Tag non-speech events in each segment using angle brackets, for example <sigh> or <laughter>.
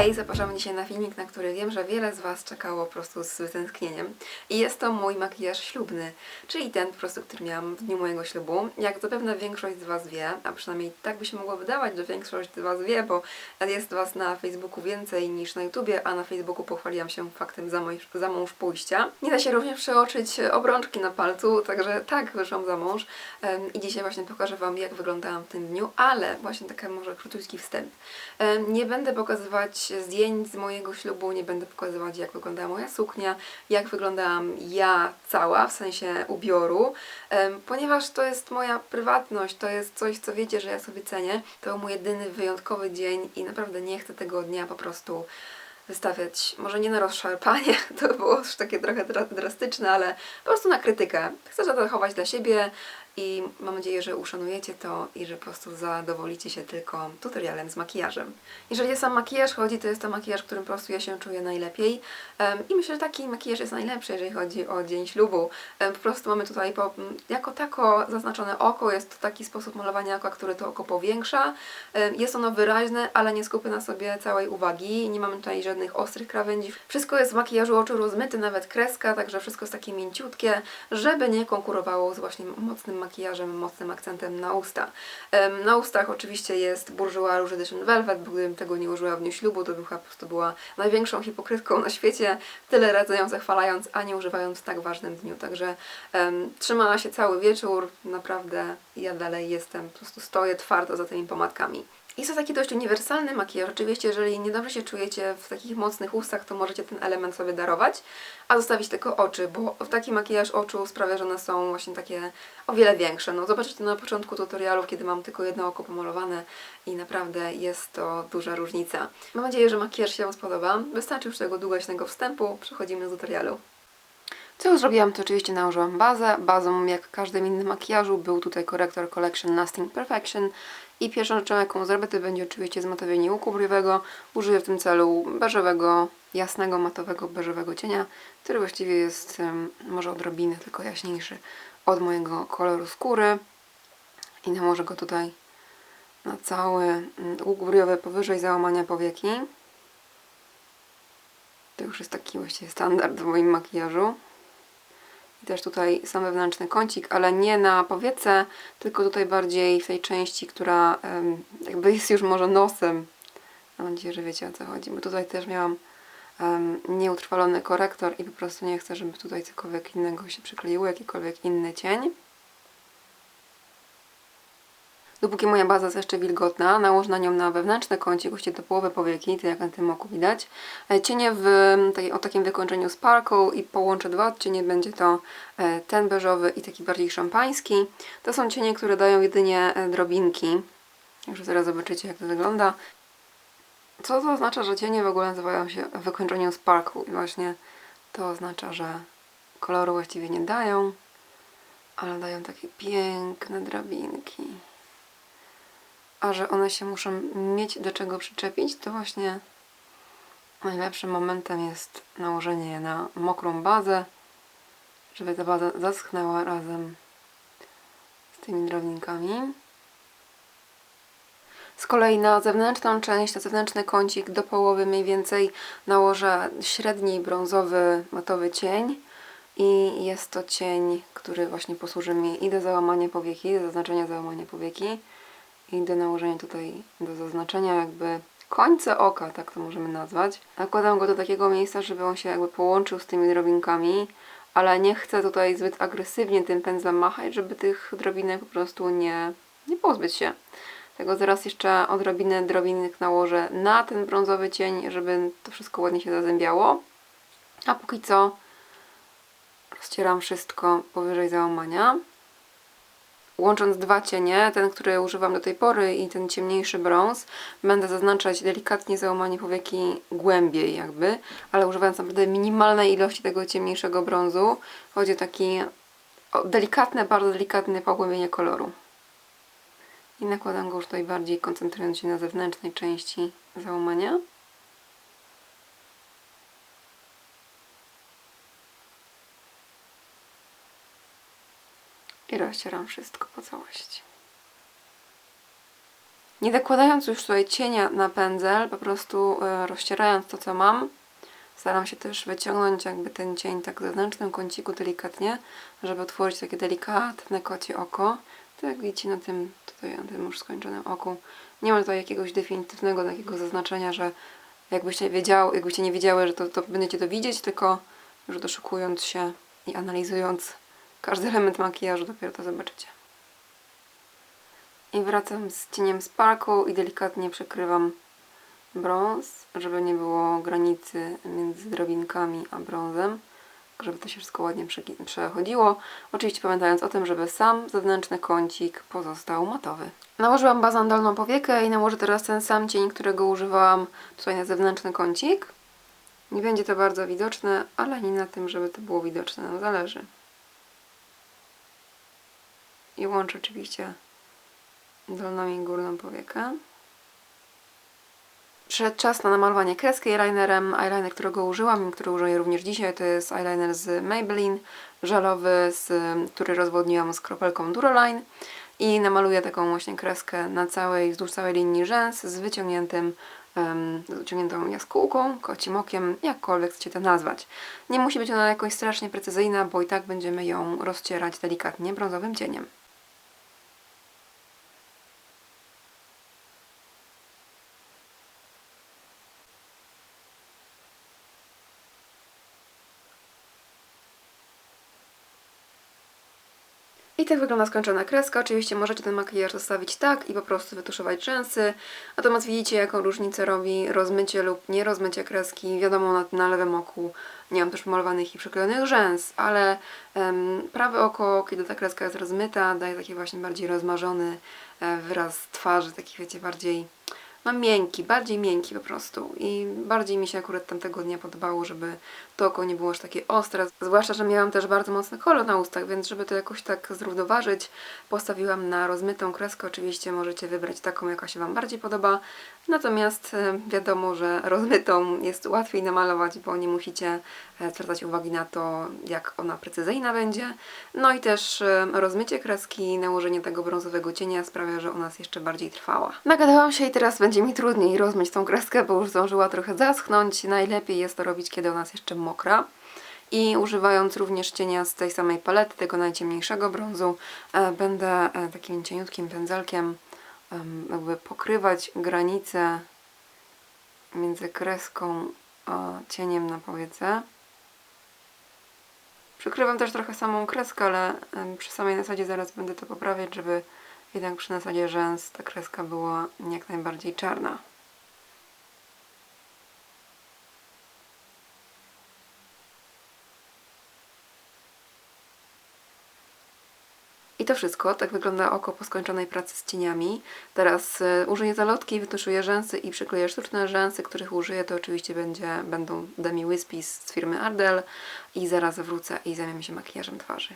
Hej, zapraszam dzisiaj na filmik, na który wiem, że wiele z Was czekało po prostu z wytęsknieniem. I jest to mój makijaż ślubny, czyli ten po prostu, który miałam w dniu mojego ślubu. Jak zapewne większość z Was wie, a przynajmniej tak by się mogło wydawać, że większość z Was wie, bo jest Was na Facebooku więcej niż na YouTubie, a na Facebooku pochwaliłam się faktem za, moj, za mąż pójścia. Nie da się również przeoczyć obrączki na palcu, także tak, wyszłam za mąż. I dzisiaj właśnie pokażę Wam, jak wyglądałam w tym dniu, ale właśnie taki może króciutki wstęp. Nie będę pokazywać zdjęć z mojego ślubu, nie będę pokazywać, jak wyglądała moja suknia, jak wyglądałam ja cała, w sensie ubioru, ponieważ to jest moja prywatność, to jest coś, co wiecie, że ja sobie cenię. To był mój jedyny wyjątkowy dzień i naprawdę nie chcę tego dnia po prostu wystawiać, może nie na rozszarpanie, <laughs> to było już takie trochę dra- drastyczne, ale po prostu na krytykę. Chcę to zachować dla siebie i mam nadzieję, że uszanujecie to i że po prostu zadowolicie się tylko tutorialem z makijażem. Jeżeli sam makijaż chodzi, to jest to makijaż, którym po prostu ja się czuję najlepiej Em, i myślę, że taki makijaż jest najlepszy, jeżeli chodzi o dzień ślubu. Em, Po prostu mamy tutaj po, jako tako zaznaczone oko, jest to taki sposób malowania oka, który to oko powiększa. Em, Jest ono wyraźne, ale nie skupia na sobie całej uwagi. Nie mamy tutaj żadnych ostrych krawędzi. Wszystko jest w makijażu oczu rozmyte, nawet kreska, także wszystko jest takie mięciutkie, żeby nie konkurowało z właśnie mocnym makijażem, mocnym akcentem na usta. Na ustach oczywiście jest Bourjois Rouge Edition Velvet, bo gdybym tego nie użyła w dniu ślubu, to bym chyba po prostu była największą hipokrytką na świecie, tyle razy ją zachwalając, a nie używając w tak ważnym dniu. Także em, trzymała się cały wieczór, naprawdę ja dalej jestem, po prostu stoję twardo za tymi pomadkami. Jest to taki dość uniwersalny makijaż. Oczywiście, jeżeli niedobrze się czujecie w takich mocnych ustach, to możecie ten element sobie darować, a zostawić tylko oczy, bo taki makijaż oczu sprawia, że one są właśnie takie o wiele większe. No zobaczycie na początku tutorialu, kiedy mam tylko jedno oko pomalowane i naprawdę jest to duża różnica. Mam nadzieję, że makijaż się Wam spodoba. Wystarczy już tego długośnego wstępu. Przechodzimy do tutorialu. Co już zrobiłam, to oczywiście nałożyłam bazę. Bazą, jak każdym innym makijażu, był tutaj korektor Collection Lasting Perfection. I pierwszą rzeczą, jaką zrobię, to będzie oczywiście zmatowienie łuku brwiowego. Użyję w tym celu beżowego, jasnego, matowego, beżowego cienia, który właściwie jest może odrobinę tylko jaśniejszy od mojego koloru skóry. I nałożę go tutaj na cały mm, łuk brwiowy powyżej załamania powieki. To już jest taki właściwie standard w moim makijażu. Też tutaj sam wewnętrzny kącik, ale nie na powiece, tylko tutaj bardziej w tej części, która jakby jest już może nosem. Mam nadzieję, że wiecie o co chodzi, bo tutaj też miałam nieutrwalony korektor i po prostu nie chcę, żeby tutaj cokolwiek innego się przykleiło, jakikolwiek inny cień. Dopóki moja baza jest jeszcze wilgotna, nałożę na nią na wewnętrzny kącik, właściwie do połowy powieki, tak jak na tym oku widać. E, Cienie w o takim wykończeniu Sparkle i połączę dwa odcienie, będzie to e, ten beżowy i taki bardziej szampański. To są cienie, które dają jedynie e, drobinki. Także zaraz zobaczycie jak to wygląda. Co to oznacza, że cienie w ogóle nazywają się wykończeniem Sparkle i właśnie to oznacza, że koloru właściwie nie dają, ale dają takie piękne drabinki a że one się muszą mieć do czego przyczepić, to właśnie najlepszym momentem jest nałożenie je na mokrą bazę, żeby ta baza zaschnęła razem z tymi drobinkami. Z kolei na zewnętrzną część, na zewnętrzny kącik do połowy mniej więcej nałożę średni brązowy matowy cień i jest to cień, który właśnie posłuży mi i do załamania powieki, do zaznaczenia załamania powieki i do nałożenia tutaj, do zaznaczenia jakby końca oka, tak to możemy nazwać. Nakładam go do takiego miejsca, żeby on się jakby połączył z tymi drobinkami, ale nie chcę tutaj zbyt agresywnie tym pędzlem machać, żeby tych drobinek po prostu nie, nie pozbyć się. Tego zaraz jeszcze odrobinę drobinek nałożę na ten brązowy cień, żeby to wszystko ładnie się zazębiało. A póki co rozcieram wszystko powyżej załamania łącząc dwa cienie, ten, który używam do tej pory i ten ciemniejszy brąz, będę zaznaczać delikatnie załamanie powieki głębiej jakby, ale używając naprawdę minimalnej ilości tego ciemniejszego brązu. Chodzi o taki delikatne, bardzo delikatne pogłębienie koloru. I nakładam go już tutaj bardziej koncentrując się na zewnętrznej części załamania. Rozcieram wszystko po całości. Nie dokładając już tutaj cienia na pędzel, po prostu e, rozcierając to, co mam, staram się też wyciągnąć jakby ten cień tak w zewnętrznym kąciku delikatnie, żeby utworzyć takie delikatne kocie oko. To jak widzicie na tym, tutaj na tym już skończonym oku, nie ma tutaj jakiegoś definitywnego takiego zaznaczenia, że jakbyście, wiedział, jakbyście nie wiedziały, że to, to będziecie to widzieć, tylko już doszukując się i analizując każdy element makijażu, dopiero to zobaczycie. I wracam z cieniem Sparkle i delikatnie przekrywam brąz, żeby nie było granicy między drobinkami a brązem, żeby to się wszystko ładnie przechodziło. Oczywiście pamiętając o tym, żeby sam zewnętrzny kącik pozostał matowy. Nałożyłam bazę dolną powiekę i nałożę teraz ten sam cień, którego używałam tutaj na zewnętrzny kącik. Nie będzie to bardzo widoczne, ale nie na tym, żeby to było widoczne nam zależy. I łączę oczywiście dolną i górną powiekę. Przyszedł czas na namalowanie kreski eyelinerem. Eyeliner, którego użyłam i który użyję również dzisiaj, to jest eyeliner z Maybelline, żelowy, z, który rozwodniłam z kropelką Duraline. I namaluję taką właśnie kreskę na całej, wzdłuż całej linii rzęs z wyciągniętym, um, wyciągniętą jaskółką, kocim okiem, jakkolwiek chcecie to nazwać. Nie musi być ona jakoś strasznie precyzyjna, bo i tak będziemy ją rozcierać delikatnie brązowym cieniem. Tak wygląda skończona kreska. Oczywiście możecie ten makijaż zostawić tak i po prostu wytuszować rzęsy. Natomiast widzicie, jaką różnicę robi rozmycie lub nie rozmycie kreski. Wiadomo, na, na lewym oku nie mam też malowanych i przyklejonych rzęs, ale em, prawe oko, kiedy ta kreska jest rozmyta, daje taki właśnie bardziej rozmarzony e, wyraz twarzy, taki wiecie, bardziej no miękki, bardziej miękki po prostu i bardziej mi się akurat tamtego dnia podobało, żeby to oko nie było aż takie ostre, zwłaszcza, że miałam też bardzo mocny kolor na ustach, więc żeby to jakoś tak zrównoważyć, postawiłam na rozmytą kreskę, oczywiście możecie wybrać taką, jaka się Wam bardziej podoba, natomiast e, wiadomo, że rozmytą jest łatwiej namalować, bo nie musicie e, zwracać uwagi na to, jak ona precyzyjna będzie, no i też e, rozmycie kreski, nałożenie tego brązowego cienia sprawia, że ona jest jeszcze bardziej trwała. Nagadałam się i teraz będzie mi trudniej rozmyć tą kreskę, bo już zdążyła trochę zaschnąć. Najlepiej jest to robić, kiedy ona jest jeszcze mokra. I używając również cienia z tej samej palety, tego najciemniejszego brązu, e, będę e, takim cieniutkim pędzelkiem em, jakby pokrywać granice między kreską a cieniem na powiece. Przykrywam też trochę samą kreskę, ale przy samej nasadzie zaraz będę to poprawiać, żeby jednak przy nasadzie rzęs ta kreska była jak najbardziej czarna. To wszystko. Tak wygląda oko po skończonej pracy z cieniami. Teraz y, użyję zalotki, wytuszuję rzęsy i przykleję sztuczne rzęsy, których użyję. To oczywiście będzie, będą Demi Wispies z firmy Ardell. I zaraz wrócę i zajmiemy się makijażem twarzy.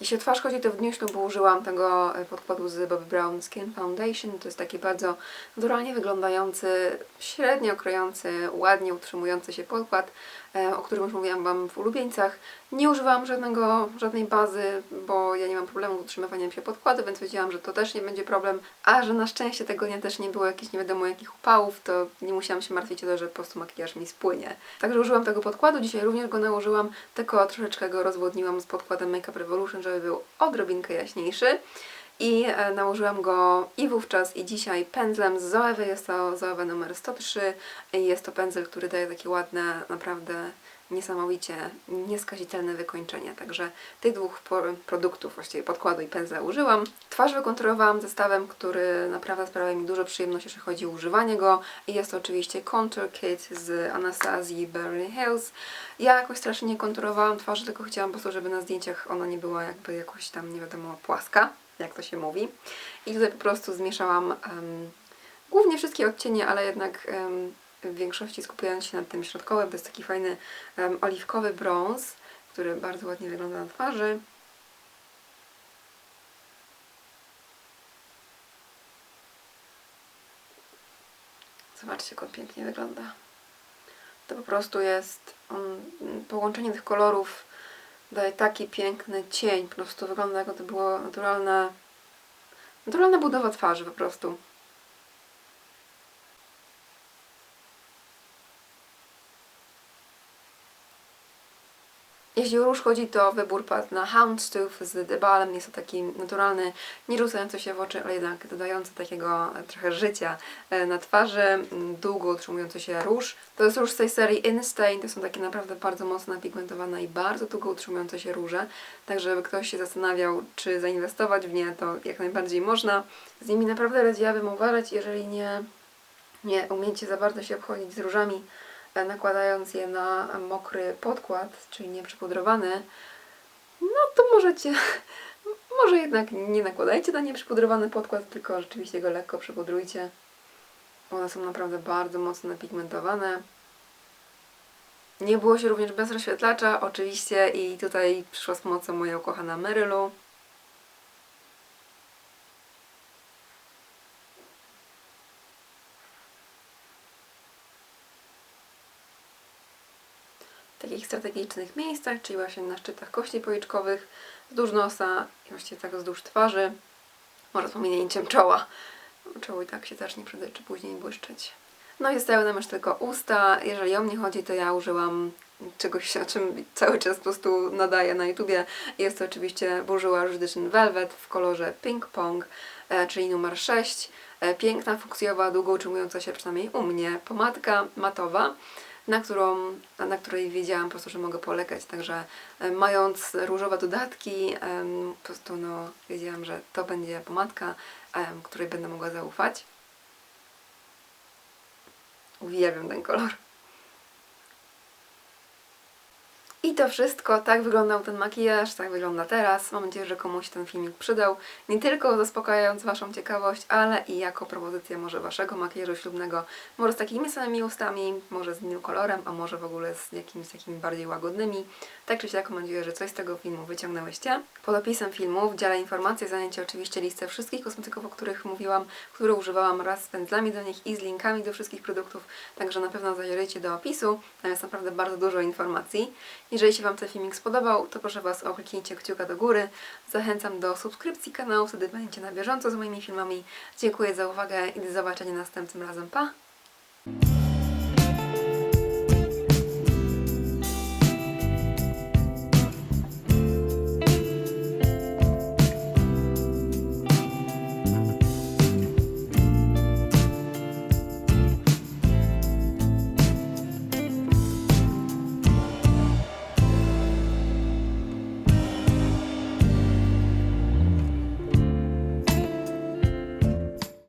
Jeśli o twarz chodzi, to w dniu ślubu użyłam tego e, podkładu z Bobbi Brown Skin Foundation. To jest taki bardzo naturalnie wyglądający, średnio krojący, ładnie utrzymujący się podkład, o którym już mówiłam Wam w ulubieńcach. Nie używałam żadnego, żadnej bazy, bo ja nie mam problemu z utrzymywaniem się podkładu, więc wiedziałam, że to też nie będzie problem. A że na szczęście tego dnia też nie było jakichś nie wiadomo jakich upałów, to nie musiałam się martwić o to, że po prostu makijaż mi spłynie. Także użyłam tego podkładu, dzisiaj również go nałożyłam, tylko troszeczkę go rozwodniłam z podkładem Makeup Revolution, żeby był odrobinkę jaśniejszy. I e, nałożyłam go i wówczas, i dzisiaj pędzlem z Zoewy. Jest to Zoewa numer 103. I jest to pędzel, który daje takie ładne, naprawdę niesamowicie nieskazitelne wykończenie. Także tych dwóch produktów, właściwie podkładu i pędzla użyłam. Twarz wykonturowałam zestawem, który naprawdę sprawia mi dużo przyjemności, jeśli chodzi o używanie go. I jest to oczywiście Contour Kit z Anastazji Beverly Hills. Ja jakoś strasznie nie konturowałam twarzy, tylko chciałam po prostu, żeby na zdjęciach ona nie była jakby jakoś tam, nie wiadomo, płaska, jak to się mówi. I tutaj po prostu zmieszałam em, głównie wszystkie odcienie, ale jednak em, w większości skupiając się na tym środkowym. To jest taki fajny em, oliwkowy brąz, który bardzo ładnie wygląda na twarzy. Zobaczcie, jak on pięknie wygląda. To po prostu jest on, połączenie tych kolorów daje taki piękny cień. Po prostu wygląda jakby to była naturalna, naturalna budowa twarzy po prostu. Jeśli o róż chodzi, to wybór padł na Houndstooth z debalem. Jest to taki naturalny, nie rzucający się w oczy, ale jednak dodający takiego trochę życia e, na twarzy, długo utrzymujący się róż. To jest róż z tej serii Instain. To są takie naprawdę bardzo mocno napigmentowane i bardzo długo utrzymujące się róże. Tak, żeby ktoś się zastanawiał, czy zainwestować w nie, to jak najbardziej można. Z nimi naprawdę radziłabym uważać, jeżeli nie, nie umiecie za bardzo się obchodzić z różami, nakładając je na mokry podkład, czyli nieprzypudrowany, no to możecie, <laughs> może jednak nie nakładajcie na nieprzypudrowany podkład, tylko rzeczywiście go lekko przypudrujcie. One są naprawdę bardzo mocno napigmentowane. Nie było się również bez rozświetlacza, oczywiście, i tutaj przyszła z pomocą moja ukochana Merylu. Takich strategicznych miejscach, czyli właśnie na szczytach kości policzkowych, wzdłuż nosa i właściwie tak wzdłuż twarzy, może z pominięciem czoła. Czoło i tak się zacznie prędzej czy później błyszczeć. No i zostały nam już tylko usta. Jeżeli o mnie chodzi, to ja użyłam czegoś, o czym cały czas po prostu nadaję na YouTubie. Jest to oczywiście Bourjois Edition Velvet w kolorze Ping Pong, e, czyli numer 6. E, Piękna, fuksjowa, długo utrzymująca się przynajmniej u mnie pomadka matowa na, którą, na której wiedziałam po prostu, że mogę polegać. Także e, mając różowe dodatki, po prostu no, wiedziałam, że to będzie pomadka, której będę mogła zaufać. Uwielbiam ten kolor. I to wszystko, tak wyglądał ten makijaż, tak wygląda teraz. Mam nadzieję, że komuś ten filmik przydał. Nie tylko zaspokajając Waszą ciekawość, ale i jako propozycja może Waszego makijażu ślubnego. Może z takimi samymi ustami, może z innym kolorem, a może w ogóle z jakimiś takimi bardziej łagodnymi. Tak czy siak mam nadzieję, że coś z tego filmu wyciągnęłyście. Pod opisem filmu w dziale informacje znajdziecie oczywiście listę wszystkich kosmetyków, o których mówiłam, które używałam wraz z pędzlami do nich i z linkami do wszystkich produktów, także na pewno zajrzyjcie do opisu. Tam jest naprawdę bardzo dużo informacji. Jeżeli się Wam ten filmik spodobał, to proszę Was o kliknięcie kciuka do góry. Zachęcam do subskrypcji kanału, wtedy będziecie na bieżąco z moimi filmami. Dziękuję za uwagę i do zobaczenia następnym razem. Pa!